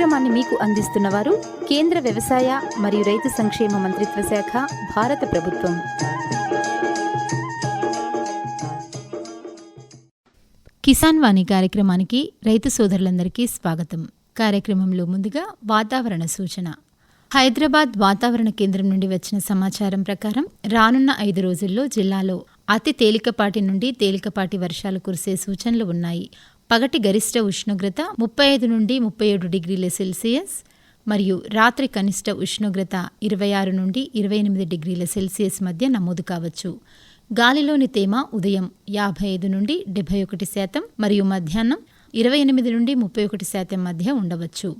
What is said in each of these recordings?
కార్యక్రమాన్ని మీకు అందిస్తున్నవారు కేంద్ర వ్యవసాయ మరియు రైతు సంక్షేమ మంత్రిత్వ శాఖ భారత ప్రభుత్వం. కిసాన్ వాణి కార్యక్రమానికి రైతు సోదరులందరికీ స్వాగతం. కార్యక్రమంలో ముందుగా వాతావరణ సూచన. హైదరాబాద్ వాతావరణ కేంద్రం నుండి వచ్చిన సమాచారం ప్రకారం రానున్న ఐదు రోజుల్లో జిల్లాలో అతి తేలికపాటి నుండి తేలికపాటి వర్షాలు కురిసే సూచనలు ఉన్నాయి. పగటి గరిష్ట ఉష్ణోగ్రత ముప్పై ఐదు నుండి ముప్పై ఏడు డిగ్రీల సెల్సియస్ మరియు రాత్రి కనిష్ట ఉష్ణోగ్రత ఇరవై ఆరు నుండి ఇరవై ఎనిమిది డిగ్రీల సెల్సియస్ మధ్య నమోదు కావచ్చు. గాలిలోని తేమ ఉదయం యాభై ఐదు నుండి డెబ్బై ఒకటి శాతం మరియు మధ్యాహ్నం ఇరవై ఎనిమిది నుండి ముప్పై ఒకటి శాతం మధ్య ఉండవచ్చు.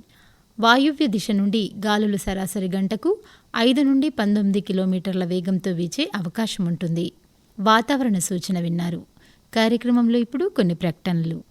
వాయువ్య దిశ నుండి గాలులు సరాసరి గంటకు ఐదు నుండి పంతొమ్మిది కిలోమీటర్ల వేగంతో వీచే అవకాశం ఉంటుంది. వాతావరణ సూచన విన్నారు. కార్యక్రమంలో ఇప్పుడు కొన్ని ప్రకటనలు.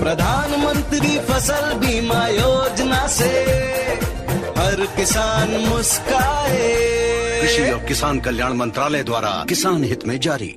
प्रधानमंत्री फ़सल बीमा योजना से हर किसान मुस्काए। कृषि और किसान कल्याण मंत्रालय द्वारा किसान हित में जारी।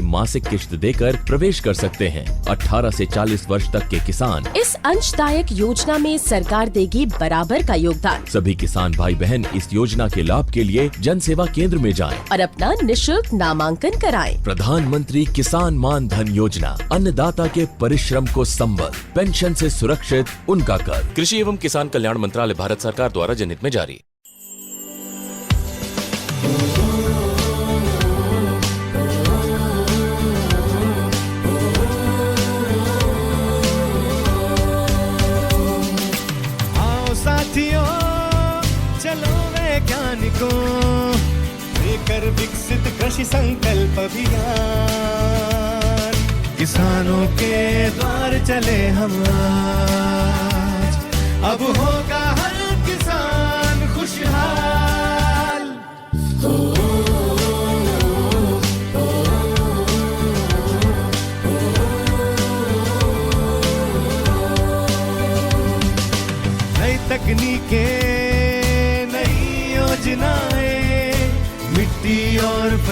मासिक किश्त देकर प्रवेश कर सकते हैं 18 से 40 वर्ष तक के किसान इस अंशदायक योजना में सरकार देगी बराबर का योगदान सभी किसान भाई बहन इस योजना के लाभ के लिए जन सेवा केंद्र में जाएँ। और अपना निशुल्क नामांकन कराएँ। प्रधानमंत्री किसान मान धन योजना अन्नदाता के परिश्रम को संबल पेंशन से सुरक्षित उनका कर कृषि एवं किसान कल्याण मंत्रालय भारत सरकार द्वारा जनहित में जारी लेकर विकसित कृषि संकल्प अभियान। किसानों के द्वार चले हम आज। अब होगा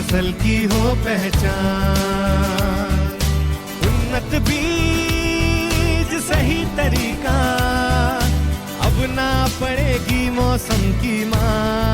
फ़सल की हो पहचान। उन्नत बीज सही तरीका। अब ना पड़ेगी मौसम की मार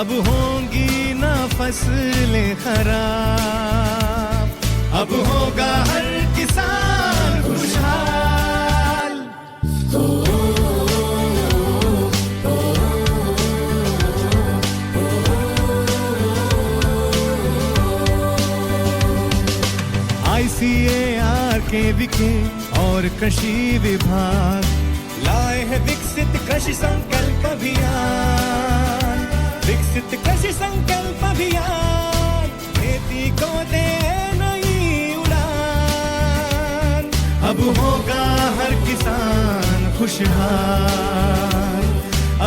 अब होंगी ना फ़सलें खराब। अब होगा हर किसान खुशहाल। सी आर के विखे और कृषि विभाग। लाए हैं विकसित कृषि संकल्प अभियान। विकसित कृषि संकल्प अभियान? खेती को दे नई उड़ान। अब होगा हर किसान खुशहाल।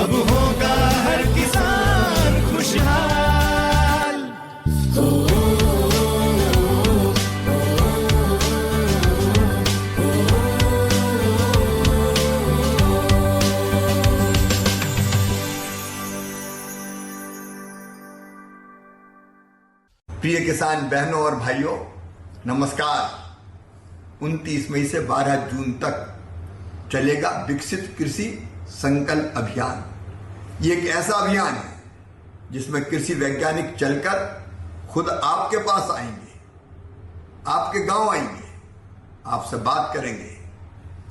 अब होगा हर किसान खुशहाल। प्रिय किसान बहनों और भाइयों, नमस्कार। 29 मई से 12 जून तक चलेगा विकसित कृषि संकल्प अभियान। ये एक ऐसा अभियान है जिसमें कृषि वैज्ञानिक चलकर खुद आपके पास आएँगे, आपके गाँव आएँगे, आपसे बात करेंगे,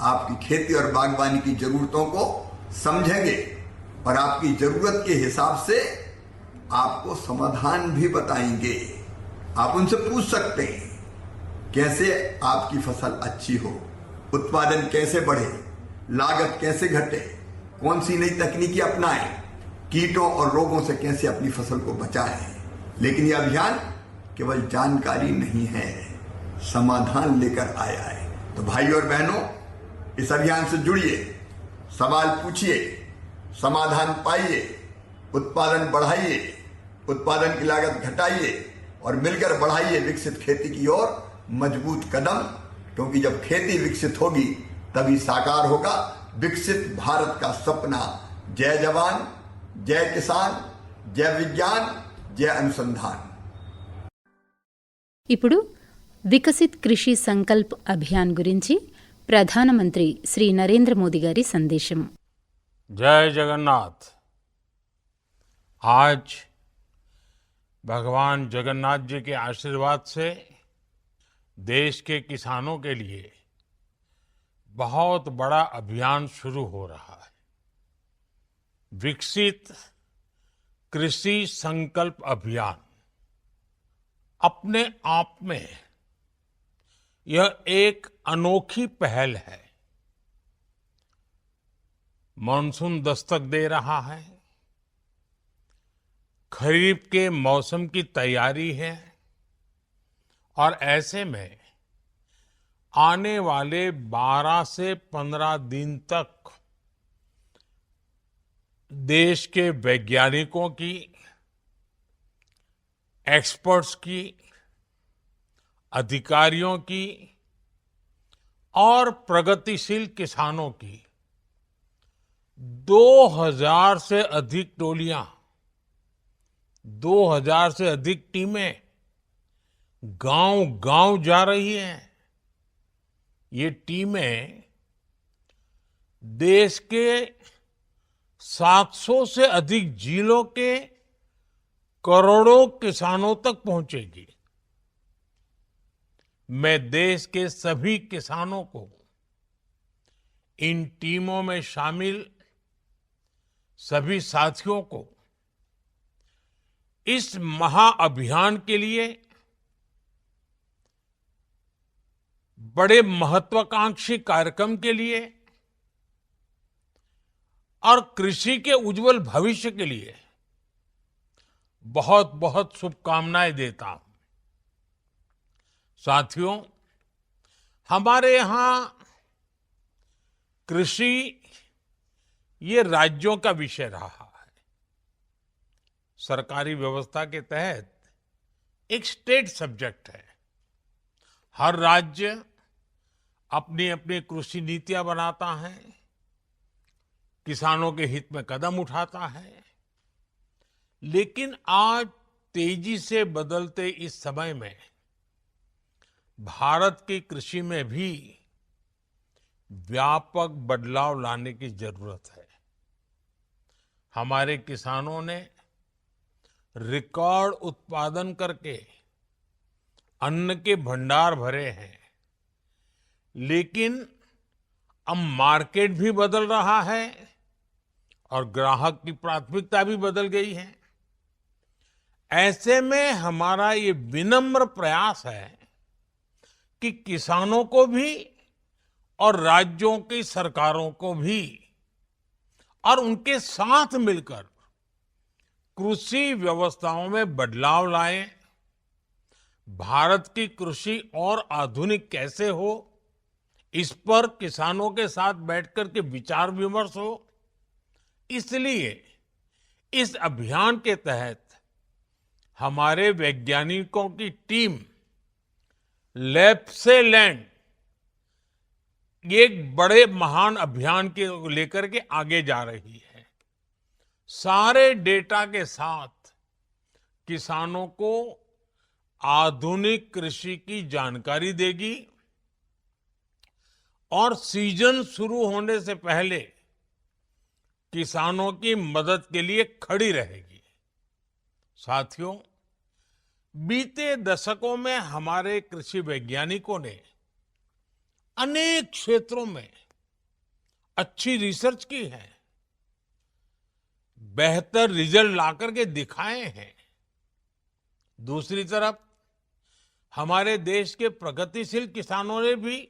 आपकी खेती और बागवानी की जरूरतों को समझेंगे और आपकी ज़रूरत के हिसाब से आपको समाधान भी बताएँगे। आप उनसे पूछ सकते हैं, कैसे आपकी फ़सल अच्छी हो, उत्पादन कैसे बढ़े, लागत कैसे घटे, कौन सी नई तकनीकी अपनाएँ, कीटों और रोगों से कैसे अपनी फ़सल को बचाएँ। लेकिन यह अभियान केवल जानकारी नहीं है, समाधान लेकर आया है। तो भाई और बहनों, इस अभियान से जुड़िए, सवाल पूछिए, समाधान पाइए, उत्पादन बढ़ाइए, उत्पादन की लागत घटाइए और मिलकर बढ़ाइए विकसित खेती की ओर मजबूत कदम क्योंकि जब खेती विकसित होगी तभी साकार होगा विकसित भारत का सपना जय जवान जय किसान जय विज्ञान जय अनुसंधान ఇప్పుడు వికసిత్ కృషి సంకల్ప్ అభియాన్ గురించి ప్రధానమంత్రి శ్రీ నరేంద్ర మోదీ గారి సందేశం जय जगन्नाथ आज भगवान जगन्नाथ जी के आशीर्वाद से देश के किसानों के लिए बहुत बड़ा अभियान शुरू हो रहा है। विकसित कृषि संकल्प अभियान अपने आप में यह एक अनोखी पहल है। मानसून दस्तक दे रहा है। खरीफ के मौसम की तैयारी है और ऐसे में आने वाले 12 से 15 दिन तक देश के वैज्ञानिकों की एक्सपर्ट्स की, अधिकारियों की और प्रगतिशील किसानों की 2000 से अधिक टोलियाँ 2000 से अधिक टीमें गाँव गाँव जा रही हैं। ये टीमें देश के 700 से अधिक जिलों के करोड़ों किसानों तक पहुंचेगी। मैं देश के सभी किसानों को इन टीमों में शामिल सभी साथियों को इस महाअभियान के लिए बड़े महत्वाकांक्षी कार्यक्रम के लिए और कृषि के उज्जवल भविष्य के लिए बहुत बहुत शुभकामनाएँ देता हूँ। साथियों, हमारे यहाँ कृषि ये राज्यों का विषय रहा। सरकारी व्यवस्था के तहत एक स्टेट सब्जेक्ट है। हर राज्य अपनी अपनी कृषि नीतियाँ बनाता है, किसानों के हित में कदम उठाता है। लेकिन आज तेज़ी से बदलते इस समय में भारत की कृषि में भी व्यापक बदलाव लाने की ज़रूरत है। हमारे किसानों ने रिकॉर्ड उत्पादन करके अन्न के भंडार भरे हैं। लेकिन अब मार्केट भी बदल रहा है और ग्राहक की प्राथमिकता भी बदल गई है। ऐसे में हमारा ये विनम्र प्रयास है कि किसानों को भी और राज्यों की सरकारों को भी और उनके साथ मिलकर कृषि व्यवस्थाओं में बदलाव लाएँ। भारत की कृषि और आधुनिक कैसे हो? इस पर किसानों के साथ बैठकर के विचार विमर्श हो। इसलिए इस अभियान के तहत हमारे वैज्ञानिकों की टीम लैब से लैंड, एक बड़े महान अभियान के लेकर के आगे जा रही है। सारे डेटा के साथ किसानों को आधुनिक कृषि की जानकारी देगी और सीज़न शुरू होने से पहले किसानों की मदद के लिए खड़ी रहेगी। साथियों, बीते दशकों में हमारे कृषि वैज्ञानिकों ने अनेक क्षेत्रों में अच्छी रिसर्च की है। बेहतर रिज़ल्ट लाकर के दिखाए हैं। दूसरी तरफ़, हमारे देश के प्रगतिशील किसानों ने भी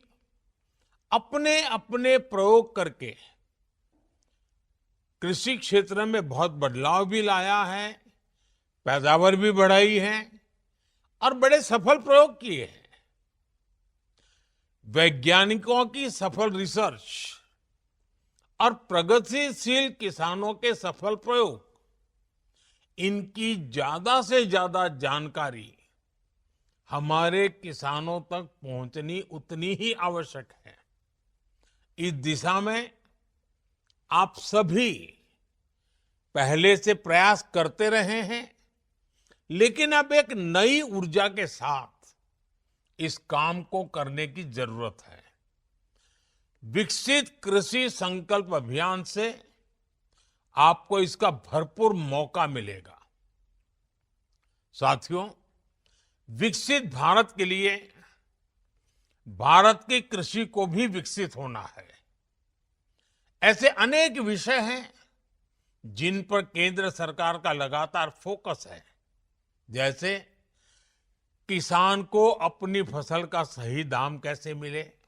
अपने अपने प्रयोग करके कृषि क्षेत्र में बहुत बदलाव भी लाया है, पैदावार भी बढ़ाई है और बड़े सफल प्रयोग किए हैं। वैज्ञानिकों की सफल रिसर्च और प्रगतिशील किसानों के सफल प्रयोग। इनकी ज़्यादा से ज़्यादा जानकारी हमारे किसानों तक पहुंचनी उतनी ही आवश्यक है। इस दिशा में आप सभी पहले से प्रयास करते रहे हैं, लेकिन अब एक नई ऊर्जा के साथ इस काम को करने की ज़रूरत है। विकसित कृषि संकल्प अभियान से आपको इसका भरपूर मौका मिलेगा। साथियों, विकसित भारत के लिए भारत की कृषि को भी विकसित होना है। ऐसे अनेक विषय हैं जिन पर केंद्र सरकार का लगातार फोकस है। जैसे किसान को अपनी फ़सल का सही दाम कैसे मिले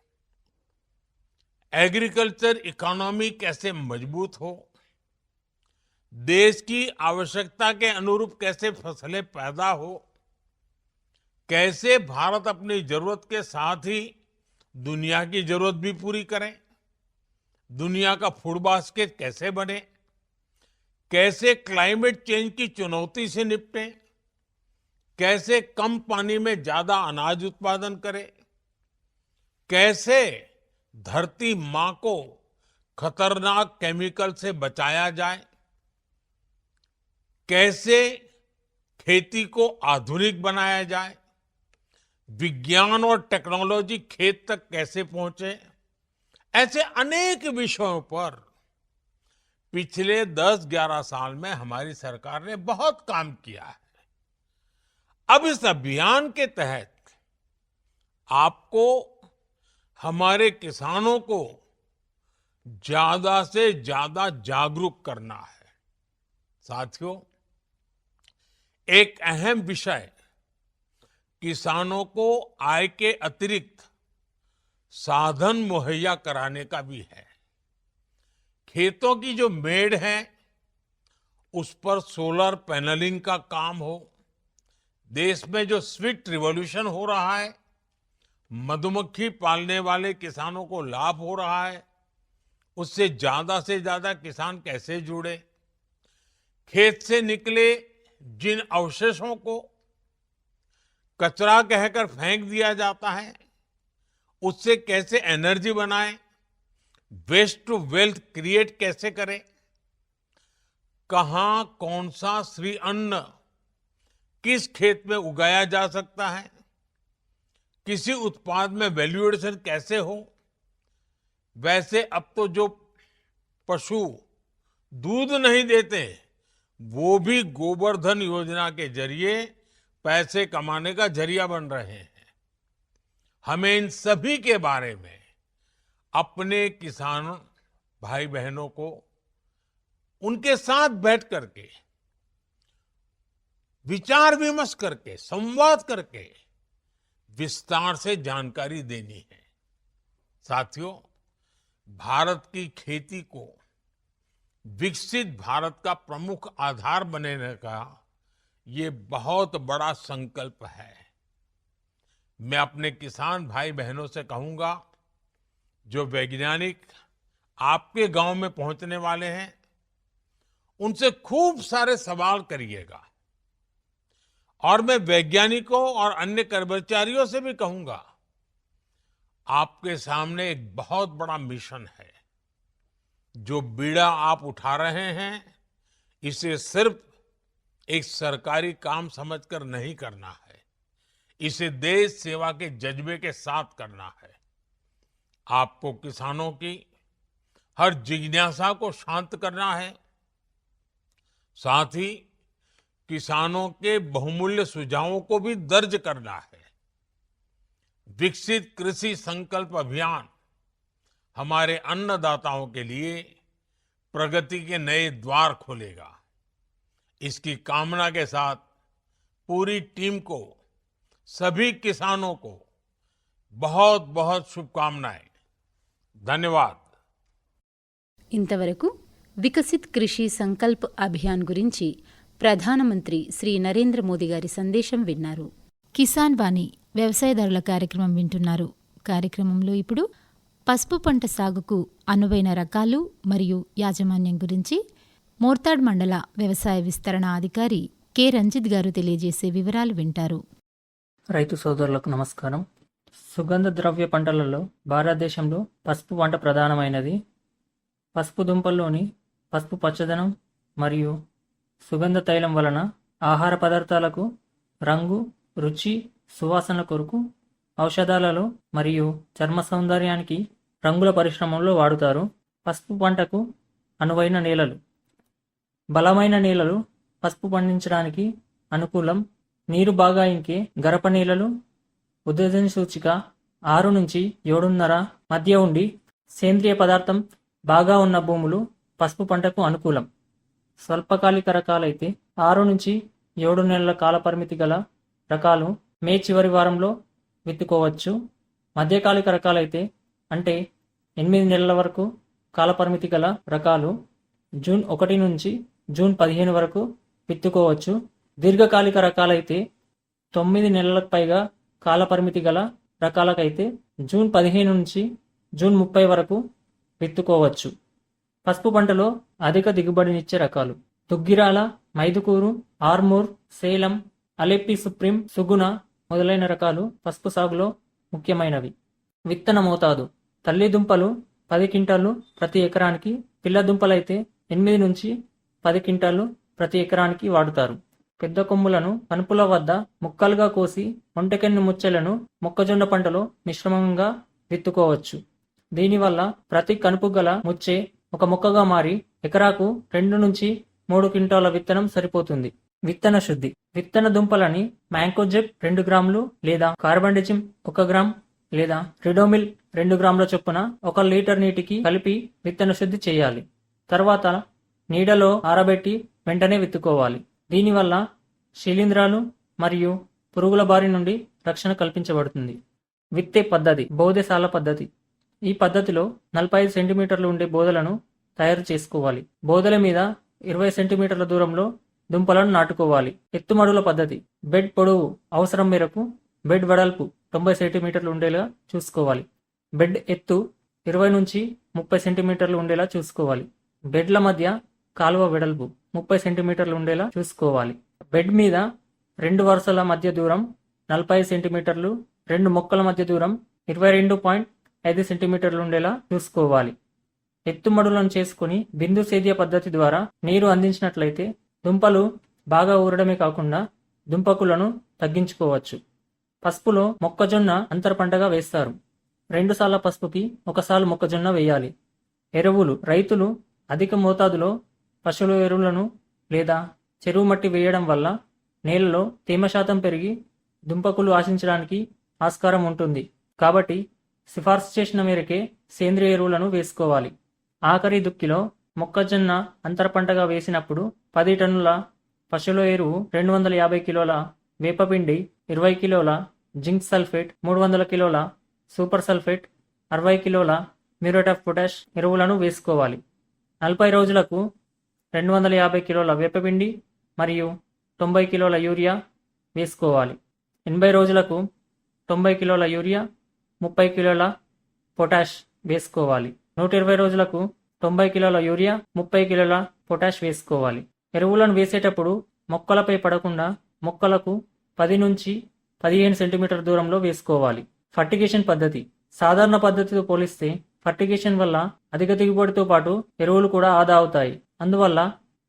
एग्रीकल्चर इकोनॉमी कैसे मज़बूत हो? देश की आवश्यकता के अनुरूप कैसे फ़सलें पैदा हो? कैसे भारत अपनी ज़रूरत के साथ ही दुनिया की ज़रूरत भी पूरी करें? दुनिया का फ़ूड बास्केट कैसे बने? कैसे क्लाइमेट चेंज की चुनौती से निपटें? कैसे कम पानी में ज़्यादा अनाज उत्पादन करें? कैसे धरती माँ को खतरनाक केमिकल से बचाया जाए। कैसे खेती को आधुनिक बनाया जाए। विज्ञान और टेक्नोलॉजी खेत तक कैसे पहुँचे। ऐसे अनेक विषयों पर पिछले 10-11 साल में हमारी सरकार ने बहुत काम किया है। अब इस अभियान के तहत आपको हमारे किसानों को ज़्यादा से ज़्यादा जागरूक करना है। साथियों, एक अहम विषय किसानों को आय के अतिरिक्त साधन मुहैया कराने का भी है। खेतों की जो मेड़ है, उस पर सोलर पैनलिंग का काम हो। देश में जो स्वीट रिवॉल्यूशन हो रहा है मधुमक्खी पालने वाले किसानों को लाभ हो रहा है। उससे ज़्यादा से ज़्यादा किसान कैसे जुड़े? खेत से निकले जिन अवशेषों को कचरा कहकर फेंक दिया जाता है, उससे कैसे एनर्जी बनाए? वेस्ट टू वेल्थ क्रिएट कैसे करें? कहाँ, कौन सा श्री अन्न किस खेत में उगाया जा सकता है? किसी उत्पाद में वैल्यू एडिशन कैसे हो? वैसे अब तो जो पशु दूध नहीं देते, वो भी गोवर्धन योजना के ज़रिए पैसे कमाने का ज़रिया बन रहे हैं। हमें इन सभी के बारे में अपने किसान भाई बहनों को, उनके साथ बैठ करके, विचार विमर्श करके, संवाद करके विस्तार से जानकारी देनी है। साथियों, भारत की खेती को विकसित भारत का प्रमुख आधार बनने का ये बहुत बड़ा संकल्प है। मैं अपने किसान भाई बहनों से कहूँगा, जो वैज्ञानिक आपके गाँव में पहुँचने वाले हैं, उनसे खूब सारे सवाल करिएगा। और मैं वैज्ञानिकों और अन्य कर्मचारियों से भी कहूँगा, आपके सामने एक बहुत बड़ा मिशन है। जो बीड़ा आप उठा रहे हैं, इसे सिर्फ़ एक सरकारी काम समझकर नहीं करना है। इसे देश सेवा के जज्बे के साथ करना है। आपको किसानों की हर जिज्ञासा को शांत करना है। साथ ही किसानों के बहुमूल्य सुझावों को भी दर्ज करना है विकसित कृषि संकल्प अभियान हमारे अन्नदाताओं के लिए प्रगति के नए द्वार खोलेगा इसकी कामना के साथ पूरी टीम को सभी किसानों को बहुत बहुत शुभकामनाएं धन्यवाद ఇంతవరకు వికసిత్ కృషి సంకల్ప్ అభియాన్ గురించి ప్రధానమంత్రి శ్రీ నరేంద్ర మోదీ గారి సందేశం విన్నారు. కిసాన్ వాణి వ్యవసాయదారుల కార్యక్రమం వింటున్నారు. కార్యక్రమంలో ఇప్పుడు పసుపు పంట సాగుకు అనువైన రకాలు మరియు యాజమాన్యం గురించి మోర్తాడ్ మండల వ్యవసాయ విస్తరణ అధికారి కె. రంజిత్ గారు తెలియజేసే వివరాలు వింటారు. రైతు సోదరులకు నమస్కారం. సుగంధ ద్రవ్య పంటలలో భారతదేశంలో పసుపు పంట ప్రధానమైనది. పసుపు దుంపల్లోని పసుపు పచ్చదనం మరియు సుగంధ తైలం వలన ఆహార పదార్థాలకు రంగు రుచి సువాసన కొరకు ఔషధాలలో మరియు చర్మ సౌందర్యానికి రంగుల పరిశ్రమలో వాడుతారు. పసుపు పంటకు అనువైన నేలలు. బలమైన నేలలు పసుపు పండించడానికి అనుకూలం. నీరు బాగా ఇంకే గరప నేలలు. ఉద్దేశం సూచిక ఆరు నుంచి ఏడున్నర మధ్య ఉండి సేంద్రియ పదార్థం బాగా ఉన్న భూములు పసుపు పంటకు అనుకూలం. స్వల్పకాలిక రకాలైతే ఆరు నుంచి ఏడు నెలల కాల పరిమితి గల రకాలు మే చివరి వారంలో విత్తుకోవచ్చు. మధ్యకాలిక రకాలైతే అంటే ఎనిమిది నెలల వరకు కాలపరిమితి గల రకాలు జూన్ ఒకటి నుంచి జూన్ పదిహేను వరకు విత్తుకోవచ్చు. దీర్ఘకాలిక రకాలైతే తొమ్మిది నెలలకు పైగా కాలపరిమితి గల రకాలకైతే జూన్ పదిహేను నుంచి జూన్ ముప్పై వరకు విత్తుకోవచ్చు. పసుపు పంటలో అధిక దిగుబడినిచ్చే రకాలు. దుగ్గిరాల మైదుకూరు ఆర్మూర్ సేలం అలెప్పి సుప్రీం సుగుణ మొదలైన రకాలు పసుపు సాగులో ముఖ్యమైనవి. విత్తన మోతాదు. తల్లి దుంపలు పది క్వింటాలు ప్రతి ఎకరానికి పిల్ల దుంపలైతే ఎనిమిది నుంచి పది క్వింటాలు ప్రతి ఎకరానికి వాడుతారు. పెద్ద కొమ్ములను కనుపుల వద్ద ముక్కలుగా కోసి ఒంటెకెన్ను ముచ్చెలను మొక్కజొన్న పంటలో మిశ్రమంగా విత్తుకోవచ్చు. దీనివల్ల ప్రతి కనుపు గల ముచ్చే ఒక మొక్కగా మారి ఎకరాకు రెండు నుంచి మూడు క్వింటాల విత్తనం సరిపోతుంది. విత్తన శుద్ధి. విత్తన దుంపలని మ్యాంకోజెప్ రెండు గ్రాములు లేదా కార్బండిజిమ్ ఒక గ్రామ్ లేదా రిడోమిల్ రెండు గ్రాముల చొప్పున ఒక లీటర్ నీటికి కలిపి విత్తన శుద్ధి చేయాలి. తర్వాత నీడలో ఆరబెట్టి వెంటనే విత్తుకోవాలి. దీనివల్ల శిలీంధ్రాలు మరియు పురుగుల బారి నుండి రక్షణ కల్పించబడుతుంది. విత్తే పద్ధతి. బౌద్ధశాల పద్ధతి. ఈ పద్ధతిలో నలభై ఐదు సెంటీమీటర్లు ఉండే బోధలను తయారు చేసుకోవాలి. బోధల మీద ఇరవై సెంటీమీటర్ల దూరంలో దుంపలను నాటుకోవాలి. ఎత్తుమడుల పద్ధతి. బెడ్ పొడవు అవసరం మేరకు బెడ్ వెడల్పు తొంభై సెంటీమీటర్లు ఉండేలా చూసుకోవాలి. బెడ్ ఎత్తు ఇరవై నుంచి ముప్పై సెంటీమీటర్లు ఉండేలా చూసుకోవాలి. బెడ్ల మధ్య కాలువ వెడల్పు ముప్పై సెంటీమీటర్లు ఉండేలా చూసుకోవాలి. బెడ్ మీద రెండు వరుసల మధ్య దూరం నలభై సెంటీమీటర్లు రెండు మొక్కల మధ్య దూరం ఇరవై రెండు పాయింట్ ఐదు సెంటీమీటర్లు ఉండేలా చూసుకోవాలి. ఎత్తుమడులను చేసుకుని బిందు సేద్య పద్ధతి ద్వారా నీరు అందించినట్లయితే దుంపలు బాగా ఊరడమే కాకుండా దుంపకులను తగ్గించుకోవచ్చు. పసుపులో మొక్కజొన్న అంతర పంటగా వేస్తారు. రెండు సార్ల పసుపుకి ఒకసారి మొక్కజొన్న వేయాలి. ఎరువులు రైతులు అధిక మోతాదులో పశువుల ఎరువులను లేదా చెరువు మట్టి వేయడం వల్ల నేలలో తేమ శాతం పెరిగి దుంపకులు ఆశించడానికి ఆస్కారం ఉంటుంది. కాబట్టి సిఫార్సు చేసిన మేరకే సేంద్రియ ఎరువులను వేసుకోవాలి. ఆఖరి దుక్కిలో మొక్కజొన్న అంతర పంటగా వేసినప్పుడు పది టన్నుల పశువుల ఎరువు రెండు వందల యాభై కిలోల వేపపిండి ఇరవై కిలోల జింక్ సల్ఫేట్ మూడు వందల కిలోల సూపర్ సల్ఫేట్ అరవై కిలోల మ్యూరేట్ ఆఫ్ పొటాష్ ఎరువులను వేసుకోవాలి. నలభై రోజులకు రెండు వందల యాభై కిలోల వేపపిండి మరియు తొంభై కిలోల యూరియా వేసుకోవాలి. ఎనభై రోజులకు తొంభై కిలోల యూరియా ముప్పై కిలోల పొటాష్ వేసుకోవాలి. నూట ఇరవై రోజులకు తొంభై కిలోల యూరియా ముప్పై కిలోల పొటాష్ వేసుకోవాలి. ఎరువులను వేసేటప్పుడు మొక్కలపై పడకుండా మొక్కలకు పది నుంచి పదిహేను సెంటీమీటర్ దూరంలో వేసుకోవాలి. ఫర్టిగేషన్ పద్ధతి. సాధారణ పద్ధతితో పోలిస్తే ఫర్టిగేషన్ వల్ల అధిక దిగుబడితో పాటు ఎరువులు కూడా ఆదా అవుతాయి. అందువల్ల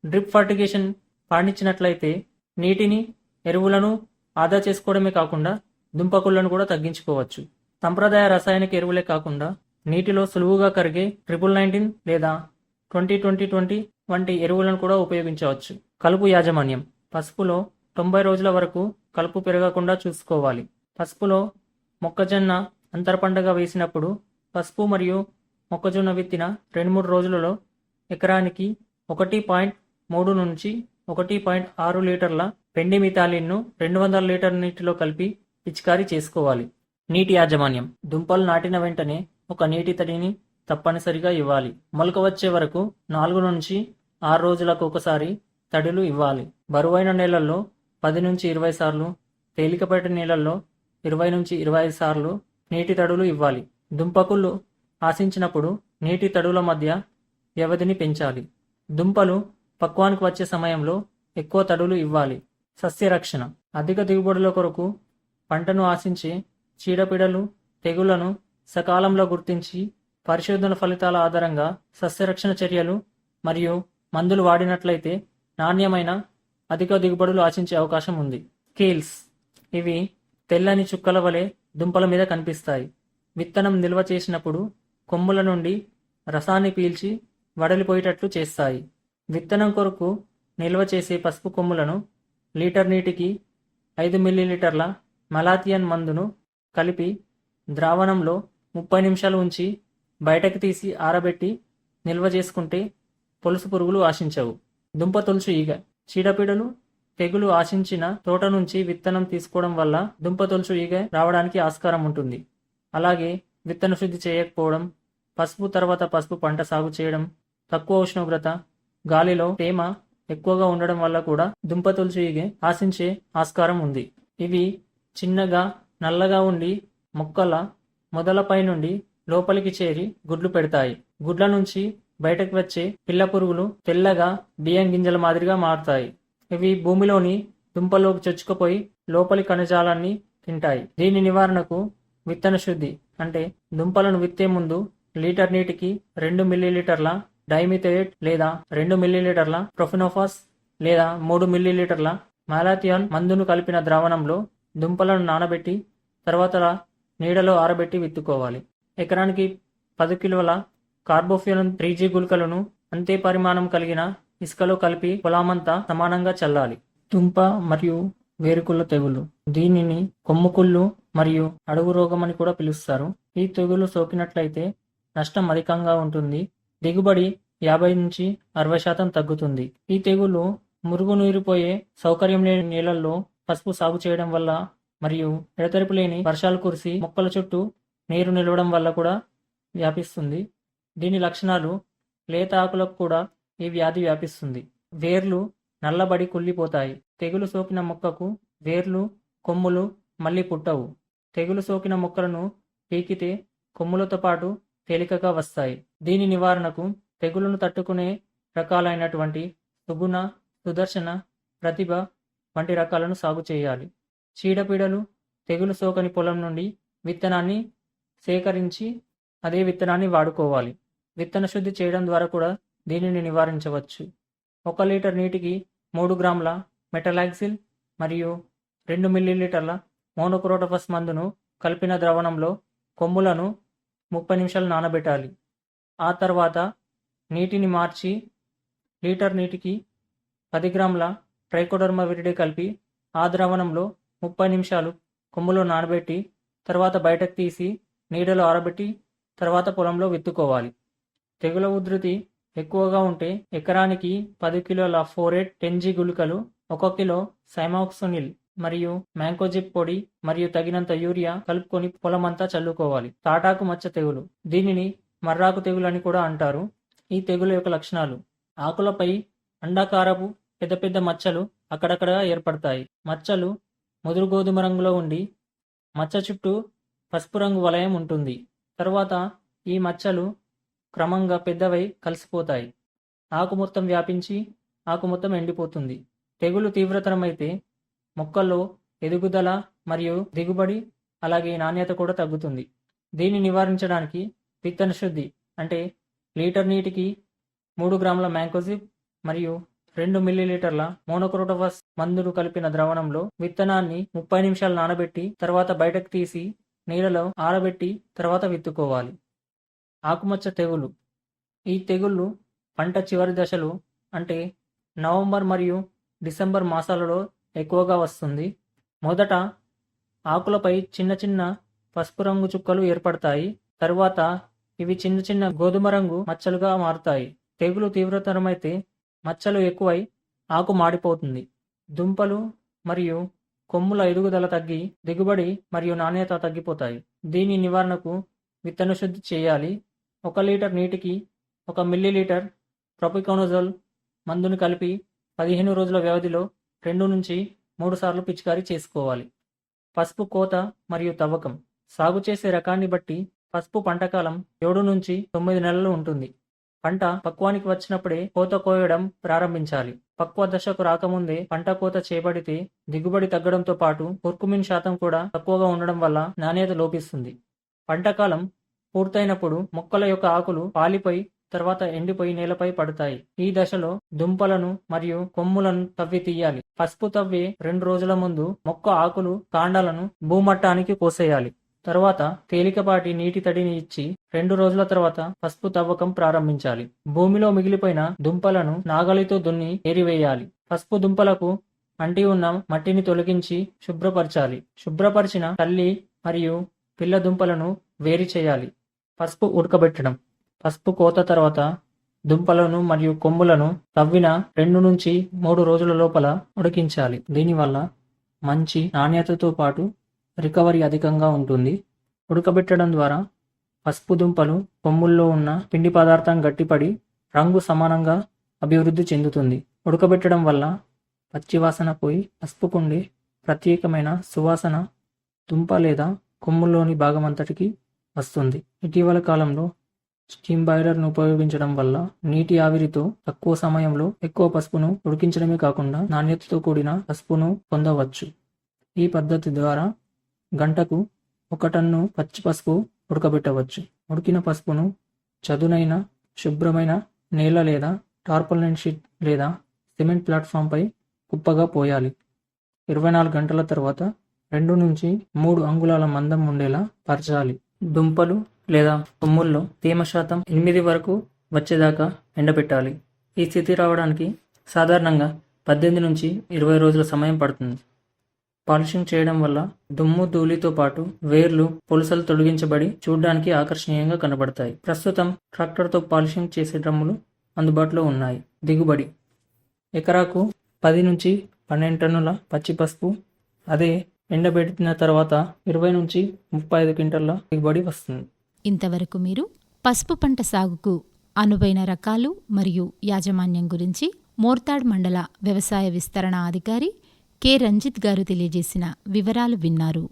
డ్రిప్ ఫర్టిగేషన్ పాటించినట్లయితే నీటిని ఎరువులను ఆదా చేసుకోవడమే కాకుండా దుంపకులను కూడా తగ్గించుకోవచ్చు. సంప్రదాయ రసాయనిక ఎరువులే కాకుండా నీటిలో సులువుగా కరిగే ట్రిపుల్ నైన్టీన్ లేదా ట్వంటీ ట్వంటీ ట్వంటీ వంటి ఎరువులను కూడా ఉపయోగించవచ్చు. కలుపు యాజమాన్యం. పసుపులో తొంభై రోజుల వరకు కలుపు పెరగకుండా చూసుకోవాలి. పసుపులో మొక్కజొన్న అంతర పంటగా వేసినప్పుడు పసుపు మరియు మొక్కజొన్న విత్తిన రెండు మూడు రోజులలో ఎకరానికి ఒకటి పాయింట్ మూడు నుంచి ఒకటి పాయింట్ ఆరు లీటర్ల పెండి మితాలిన్ను రెండు వందల లీటర్ నీటిలో కలిపి పిచికారీ చేసుకోవాలి. నీటి యాజమాన్యం. దుంపలు నాటిన వెంటనే ఒక నీటి తడిని తప్పనిసరిగా ఇవ్వాలి. మొలక వచ్చే వరకు నాలుగు నుంచి ఆరు రోజులకు ఒకసారి తడులు ఇవ్వాలి. బరువైన నేలల్లో పది నుంచి ఇరవై సార్లు తేలికపాటి నీళ్ళల్లో ఇరవై నుంచి ఇరవై ఐదు సార్లు నీటి తడులు ఇవ్వాలి. దుంపకుళ్ళు ఆశించినప్పుడు నీటి తడుల మధ్య వ్యవధిని పెంచాలి. దుంపలు పక్వానికి వచ్చే సమయంలో ఎక్కువ తడులు ఇవ్వాలి. సస్యరక్షణ. అధిక దిగుబడుల కొరకు పంటను ఆశించే చీడపీడలు తెగుళ్ళను సకాలంలో గుర్తించి పరిశోధన ఫలితాల ఆధారంగా సస్యరక్షణ చర్యలు మరియు మందులు వాడినట్లయితే నాణ్యమైన అధిక దిగుబడులు ఆశించే అవకాశం ఉంది. స్కేల్స్. ఇవి తెల్లని చుక్కల వలె దుంపల మీద కనిపిస్తాయి. విత్తనం నిల్వ చేసినప్పుడు కొమ్ముల నుండి రసాన్ని పీల్చి వడలిపోయేటట్లు చేస్తాయి. విత్తనం కొరకు నిల్వ చేసే పసుపు కొమ్ములను లీటర్ నీటికి ఐదు మిల్లీలీటర్ల మలాథియన్ మందును కలిపి ద్రావణంలో ముప్పై నిమిషాలు ఉంచి బయటకు తీసి ఆరబెట్టి నిల్వ చేసుకుంటే పొలుసు పురుగులు ఆశించవు. దుంప తొలుచు ఈగ. చీడపీడలు తెగులు ఆశించిన తోట నుంచి విత్తనం తీసుకోవడం వల్ల దుంప తొలుచు ఈగ రావడానికి ఆస్కారం ఉంటుంది. అలాగే విత్తన శుద్ధి చేయకపోవడం పసుపు తర్వాత పసుపు పంట సాగు చేయడం తక్కువ ఉష్ణోగ్రత గాలిలో తేమ ఎక్కువగా ఉండడం వల్ల కూడా దుంప తొలుచు ఈగ ఆశించే ఆస్కారం ఉంది. ఇవి చిన్నగా నల్లగా ఉండి మొక్కల మొదలపై నుండి లోపలికి చేరి గుడ్లు పెడతాయి. గుడ్ల నుంచి బయటకు వచ్చే పిల్ల పురుగులు తెల్లగా బియ్యం గింజల మాదిరిగా మారుతాయి. ఇవి భూమిలోని దుంపలోకి చొచ్చుకుపోయి లోపలి కణజాలాన్ని తింటాయి. దీని నివారణకు విత్తన శుద్ధి అంటే దుంపలను విత్తే ముందు లీటర్ నీటికి రెండు మిల్లీలీటర్ల డైమిథేట్ లేదా రెండు మిల్లీలీటర్ల ప్రొఫినోఫాస్ లేదా మూడు మిల్లీలీటర్ల మాలాథియాన్ మందును కలిపిన ద్రావణంలో దుంపలను నానబెట్టి తర్వాత నీడలో ఆరబెట్టి విత్తుకోవాలి. ఎకరానికి పది కిలోల కార్బోఫ్యూరన్ త్రీ జీ గుళికలను అంతే పరిమాణం కలిగిన ఇసుకలో కలిపి పొలామంతా సమానంగా చల్లాలి. తుంప మరియు వేరుకుళ్ళ తెగులు. దీనిని కొమ్ముకుళ్ళు మరియు అడుగు రోగం అని కూడా పిలుస్తారు. ఈ తెగులు సోకినట్లయితే నష్టం అధికంగా ఉంటుంది. దిగుబడి యాభై నుంచి అరవై శాతం తగ్గుతుంది. ఈ తెగులు మురుగు నీరుపోయే సౌకర్యం లేని నీళ్ళల్లో పసుపు సాగు చేయడం వల్ల మరియు ఎడతెరపు లేని వర్షాలు కురిసి మొక్కల చుట్టూ నీరు నిలవడం వల్ల కూడా వ్యాపిస్తుంది. దీని లక్షణాలు లేత ఆకులకు కూడా ఈ వ్యాధి వ్యాపిస్తుంది. వేర్లు నల్లబడి కుళ్ళిపోతాయి. తెగులు సోకిన మొక్కకు వేర్లు కొమ్ములు మళ్ళీ పుట్టవు. తెగులు సోకిన మొక్కలను పీకితే కొమ్ములతో పాటు తేలికగా వస్తాయి. దీని నివారణకు తెగులును తట్టుకునే రకాలైనటువంటి సుగుణ సుదర్శన ప్రతిభ వంటి రకాలను సాగు చేయాలి. చీడపీడలు తెగులు సోకని పొలం నుండి విత్తనాన్ని సేకరించి అదే విత్తనాన్ని వాడుకోవాలి. విత్తన శుద్ధి చేయడం ద్వారా కూడా దీనిని నివారించవచ్చు. ఒక లీటర్ నీటికి మూడు గ్రాముల మెటలాక్సిల్ మరియు రెండు మిల్లీలీటర్ల మోనోక్రోటోఫస్ మందును కలిపిన ద్రావణంలో కొమ్ములను ముప్పై నిమిషాలు నానబెట్టాలి. ఆ తర్వాత నీటిని మార్చి లీటర్ నీటికి పది గ్రాముల ట్రైకోడర్మా విరిడి కలిపి ఆ ద్రావణంలో ముప్పై నిమిషాలు కొమ్ములో నానబెట్టి తర్వాత బయటకు తీసి నీడలో ఆరబెట్టి తర్వాత పొలంలో విత్తుకోవాలి. తెగుల ఉధృతి ఎక్కువగా ఉంటే ఎకరానికి పది కిలోల ఫోరేట్ టెన్జీ గుళికలు ఒక కిలో సైమాక్సోనిల్ మరియు మ్యాంకోజిప్ పొడి మరియు తగినంత యూరియా కలుపుకొని పొలమంతా చల్లుకోవాలి. తాటాకు మచ్చ తెగులు. దీనిని మర్రాకు తెగులు అని కూడా అంటారు. ఈ తెగులు యొక్క లక్షణాలు. ఆకులపై అండాకారపు పెద్ద పెద్ద మచ్చలు అక్కడక్కడ ఏర్పడతాయి. మచ్చలు ముదురు గోధుమ రంగులో ఉండి మచ్చ చుట్టూ పసుపు రంగు వలయం ఉంటుంది. తర్వాత ఈ మచ్చలు క్రమంగా పెద్దవై కలిసిపోతాయి. ఆకు మొత్తం వ్యాపించి ఆకు మొత్తం ఎండిపోతుంది. తెగులు తీవ్రతరమైతే మొక్కల్లో ఎదుగుదల మరియు దిగుబడి అలాగే నాణ్యత కూడా తగ్గుతుంది. దీన్ని నివారించడానికి విత్తన శుద్ధి అంటే లీటర్ నీటికి మూడు గ్రాముల మ్యాంకోజిప్ మరియు రెండు మిల్లీలీటర్ల మోనోక్రోటోఫస్ మందులు కలిపిన ద్రావణంలో విత్తనాన్ని ముప్పై నిమిషాలు నానబెట్టి తర్వాత బయటకు తీసి నీళ్ళలో ఆరబెట్టి తర్వాత విత్తుకోవాలి. ఆకుమచ్చ తెగులు. ఈ తెగుళ్ళు పంట చివరి దశలో అంటే నవంబర్ మరియు డిసెంబర్ మాసాలలో ఎక్కువగా వస్తుంది. మొదట ఆకులపై చిన్న చిన్న పసుపు రంగు చుక్కలు ఏర్పడతాయి. తరువాత ఇవి చిన్న చిన్న గోధుమ రంగు మచ్చలుగా మారుతాయి. తెగులు తీవ్రతరమైతే మచ్చలు ఎక్కువై ఆకు మాడిపోతుంది. దుంపలు మరియు కొమ్ముల ఎదుగుదల తగ్గి దిగుబడి మరియు నాణ్యత తగ్గిపోతాయి. దీని నివారణకు విత్తన శుద్ధి చేయాలి. ఒక లీటర్ నీటికి ఒక మిల్లీలీటర్ ప్రొపికోనోజోల్ మందును కలిపి పదిహేను రోజుల వ్యవధిలో రెండు నుంచి మూడు సార్లు పిచికారీ చేసుకోవాలి. పసుపు కోత మరియు తవ్వకం. సాగు చేసే రకాన్ని బట్టి పసుపు పంటకాలం ఏడు నుంచి తొమ్మిది నెలలు ఉంటుంది. పంట పక్వానికి వచ్చినప్పుడే కోత కోయడం ప్రారంభించాలి. పక్వ దశకు రాకముందే పంట కోత చేపడితే దిగుబడి తగ్గడంతో పాటు కుర్కుమిన్ శాతం కూడా తక్కువగా ఉండడం వల్ల నాణ్యత లోపిస్తుంది. పంటకాలం పూర్తయినప్పుడు మొక్కల యొక్క ఆకులు పాలిపోయి తర్వాత ఎండిపోయి నేలపై పడతాయి. ఈ దశలో దుంపలను మరియు కొమ్ములను తవ్వి తీయాలి. పసుపు తవ్వి రెండు రోజుల ముందు మొక్క ఆకులు కాండాలను భూమట్టానికి కోసేయాలి. తర్వాత తేలికపాటి నీటి తడిని ఇచ్చి రెండు రోజుల తర్వాత పసుపు తవ్వకం ప్రారంభించాలి. భూమిలో మిగిలిపోయిన దుంపలను నాగలితో దున్ని ఏరివేయాలి. పసుపు దుంపలకు అంటి ఉన్న మట్టిని తొలగించి శుభ్రపరచాలి. శుభ్రపరిచిన తల్లి మరియు పిల్ల దుంపలను వేరు చేయాలి. పసుపు ఉడకబెట్టడం. పసుపు కోత తర్వాత దుంపలను మరియు కొమ్ములను తవ్విన రెండు నుంచి మూడు రోజుల లోపల ఉడికించాలి. దీనివల్ల మంచి నాణ్యతతో పాటు రికవరీ అధికంగా ఉంటుంది. ఉడకబెట్టడం ద్వారా పసుపు దుంపలు కొమ్ముల్లో ఉన్న పిండి పదార్థం గట్టిపడి రంగు సమానంగా అభివృద్ధి చెందుతుంది. ఉడకబెట్టడం వల్ల పచ్చివాసన పోయి పసుపుకుండే ప్రత్యేకమైన సువాసన దుంప లేదా కొమ్ముల్లోని భాగమంతటికి వస్తుంది. ఇటీవల కాలంలో స్టీమ్ బాయిలర్ను ఉపయోగించడం వల్ల నీటి ఆవిరితో తక్కువ సమయంలో ఎక్కువ పసుపును ఉడికించడమే కాకుండా నాణ్యతతో కూడిన పసుపును పొందవచ్చు. ఈ పద్ధతి ద్వారా గంటకు ఒక టన్ను పచ్చి పసుపు ఉడకబెట్టవచ్చు. ఉడికిన పసుపును చదునైన శుభ్రమైన నేల లేదా టార్పలైన్ షీట్ లేదా సిమెంట్ ప్లాట్ఫామ్పై కుప్పగా పోయాలి. ఇరవై నాలుగు గంటల తర్వాత రెండు నుంచి మూడు అంగుళాల మందం ఉండేలా పరచాలి. దుంపలు లేదా కొమ్ముల్లో తేమ శాతం ఎనిమిది వరకు వచ్చేదాకా ఎండబెట్టాలి. ఈ స్థితి రావడానికి సాధారణంగా పద్దెనిమిది నుంచి ఇరవై రోజుల సమయం పడుతుంది. పాలిషింగ్ చేయడం వల్ల దుమ్ము ధూళితో పాటు వేర్లు పొలుసలు తొలగించబడి చూడడానికి ఆకర్షణీయంగా కనబడతాయి. ప్రస్తుతం ట్రాక్టర్తో పాలిషింగ్ చేసే డ్రమ్ములు అందుబాటులో ఉన్నాయి. దిగుబడి. ఎకరాకు పది నుంచి పన్నెండు టన్నుల పచ్చి పసుపు అదే ఎండబెట్టిన తర్వాత ఇరవై నుంచి ముప్పై ఐదు క్వింటల్ల దిగుబడి వస్తుంది. ఇంతవరకు మీరు పసుపు పంట సాగుకు అనువైన రకాలు మరియు యాజమాన్యం గురించి మోర్తాడ్ మండల వ్యవసాయ విస్తరణ అధికారి కె. రంజిత్ గారు తెలియజేసిన వివరాలు విన్నారు.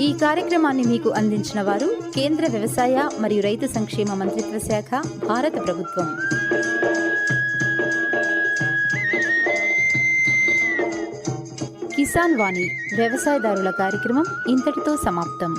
ఈ కార్యక్రమాన్ని మీకు అందించిన వారు కేంద్ర వ్యవసాయ మరియు రైతు సంక్షేమ మంత్రిత్వ శాఖ భారత ప్రభుత్వం. కిసాన్ వాణి వ్యవసాయదారుల కార్యక్రమం ఇంతటితో సమాప్తం.